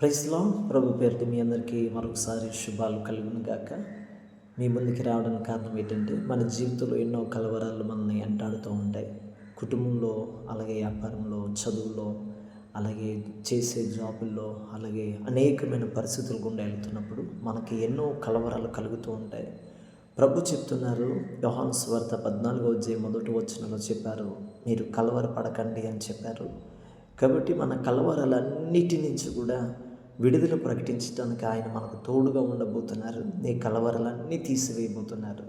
ప్రైస్లో ప్రభు పేరుతో మీ అందరికీ మరొకసారి శుభాలు కలుగును గాక. మీ ముందుకి రావడానికి కారణం ఏంటంటే మన జీవితంలో ఎన్నో కలవరాలు మనల్ని ఎంటాడుతూ ఉంటాయి. కుటుంబంలో అలాగే వ్యాపారంలో చదువులో అలాగే చేసే జాబుల్లో అలాగే అనేకమైన పరిస్థితులు గుండా వెళ్తున్నప్పుడు మనకి ఎన్నో కలవరాలు కలుగుతూ ఉంటాయి. ప్రభు చెప్తున్నారు యోహాన్స్ వార్త పద్నాలుగో జే మొదటి వచ్చినలో చెప్పారు మీరు కలవర పడకండి అని చెప్పారు. కాబట్టి మన కలవరాలన్నిటి నుంచి కూడా విడుదల ప్రకటించడానికి ఆయన మనకు తోడుగా ఉండబోతున్నారు. నీ కలవరాలన్నీ తీసివేయబోతున్నారు.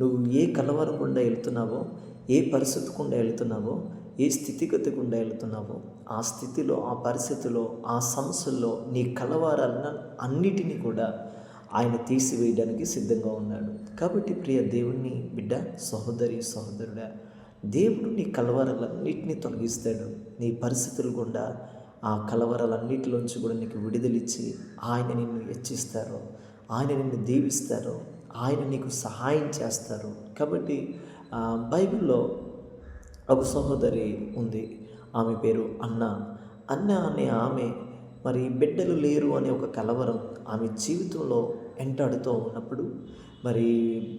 నువ్వు ఏ కలవరం గుండా వెళ్తున్నావో ఏ పరిస్థితి గుండా వెళ్తున్నావో ఏ స్థితిగతి గుండా వెళ్తున్నావో ఆ స్థితిలో ఆ పరిస్థితిలో ఆ సమస్యల్లో నీ కలవరాలన్న అన్నిటినీ కూడా ఆయన తీసివేయడానికి సిద్ధంగా ఉన్నాడు. కాబట్టి ప్రియ దేవుణ్ణి బిడ్డ సహోదరి సహోదరుడా దేవుడు నీ కలవరాలన్నింటినీ తొలగిస్తాడు. నీ పరిస్థితులు గుండా ఆ కలవరాలన్నిటిలోంచి కూడా నీకు విడుదలిచ్చి ఆయన నిన్ను హెచ్చిస్తారు. ఆయన నిన్ను దీవిస్తారు. ఆయన నీకు సహాయం చేస్తారు. కాబట్టి ఆ, బైబిల్లో ఒక సహోదరి ఉంది. ఆమె పేరు అన్న. అన్న అనే ఆమె మరి బిడ్డలు లేరు అనే ఒక కలవరం ఆమె జీవితంలో ఎంటాడుతూ ఉన్నప్పుడు మరి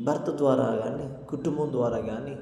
భర్త ద్వారా కానీ కుటుంబం ద్వారా కానీ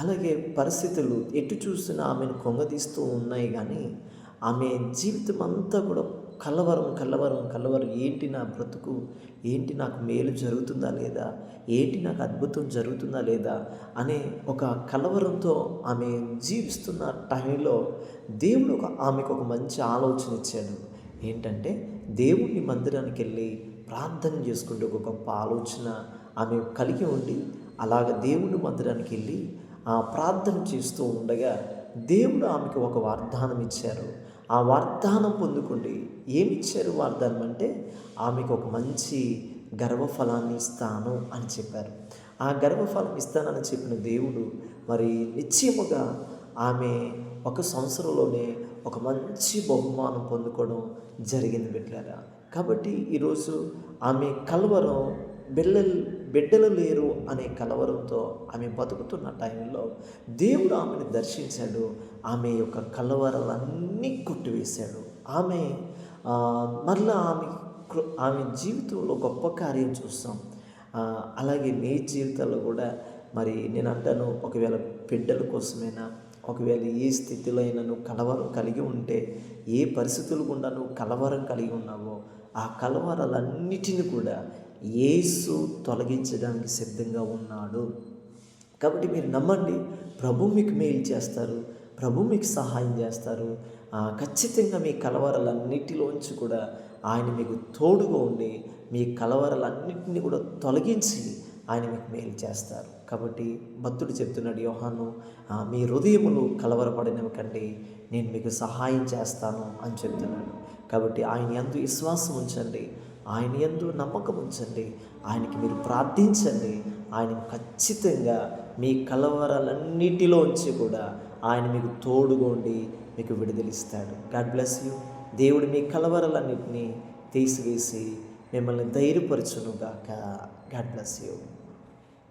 అలాగే పరిస్థితులు ఎటు చూసినా ఆమెను కొంగదీస్తూ ఉన్నాయి కానీ ఆమె జీవితం అంతా కూడా కలవరం కలవరం కలవరం. ఏంటి నా బ్రతుకు? ఏంటి నాకు మేలు జరుగుతుందా లేదా? ఏంటి నాకు అద్భుతం జరుగుతుందా లేదా? అనే ఒక కలవరంతో ఆమె జీవిస్తున్న టైంలో దేవుడు ఒక ఆమెకు ఒక మంచి ఆలోచన ఇచ్చాడు. ఏంటంటే దేవుని మందిరానికి వెళ్ళి ప్రార్థన చేసుకుంటే ఒక గొప్ప ఆలోచన ఆమె కలిగి ఉండి అలాగ దేవుని మందిరానికి వెళ్ళి ఆ ప్రార్థన చేస్తూ ఉండగా దేవుడు ఆమెకు ఒక వాగ్దానం ఇచ్చారు. ఆ వాగ్దానం పొందుకుండి ఏమి ఇచ్చారు వాగ్దానం అంటే ఆమెకు ఒక మంచి గర్వఫలాన్ని ఇస్తాను అని చెప్పారు. ఆ గర్వఫలం ఇస్తానని చెప్పిన దేవుడు మరి నిశ్చయముగా ఆమె ఒక సంవత్సరంలోనే ఒక మంచి బహుమానం పొందుకోవడం జరిగింది బిడ్డారా. కాబట్టి ఈరోజు ఆమె కలవరం బిళ్ళలు బిడ్డలు లేరు అనే కలవరంతో ఆమె బతుకుతున్న టైంలో దేవుడు ఆమెను దర్శించాడు. ఆమె యొక్క కలవరాలన్నీ కొట్టివేశాడు. ఆమె ఆ, మరలా ఆమె ఆమె జీవితంలో గొప్ప కార్యం చూస్తాం. అలాగే మీ జీవితాల్లో కూడా మరి నేను అంటాను ఒకవేళ బిడ్డల కోసమైనా ఒకవేళ ఏ స్థితిలో అయినా నువ్వు కలవరం కలిగి ఉంటే ఏ పరిస్థితులు గుండా నువ్వు కలవరం కలిగి ఉన్నావో ఆ కలవరాలన్నిటిని కూడా యేసు తొలగించడానికి సిద్ధంగా ఉన్నాడు. కాబట్టి మీరు నమ్మండి ప్రభు మీకు మేలు చేస్తారు ప్రభు మీకు సహాయం చేస్తారు. ఖచ్చితంగా మీ కలవరలన్నిటిలోంచి కూడా ఆయన మీకు తోడుగా ఉండి మీ కలవరలన్నింటినీ కూడా తొలగించి ఆయన మీకు మేలు చేస్తారు. కాబట్టి భక్తుడు చెప్తున్నాడు యోహాను మీ హృదయములు కలవరపడినకండి నేను మీకు సహాయం చేస్తాను అని చెప్తున్నాడు. కాబట్టి ఆయన ఎందు విశ్వాసం ఉంచండి. ఆయన ఎందు నమ్మకం ఉంచండి. ఆయనకి మీరు ప్రార్థించండి. ఆయన ఖచ్చితంగా మీ కలవరాలన్నిటిలోంచి కూడా ఆయన మీకు తోడుగోండి మీకు విడుదలిస్తాడు. గాడ్ బ్లెస్ యూ దేవుడు మీ కలవరాలన్నింటినీ తీసివేసి మిమ్మల్ని ధైర్యపరచునుగాక. God bless you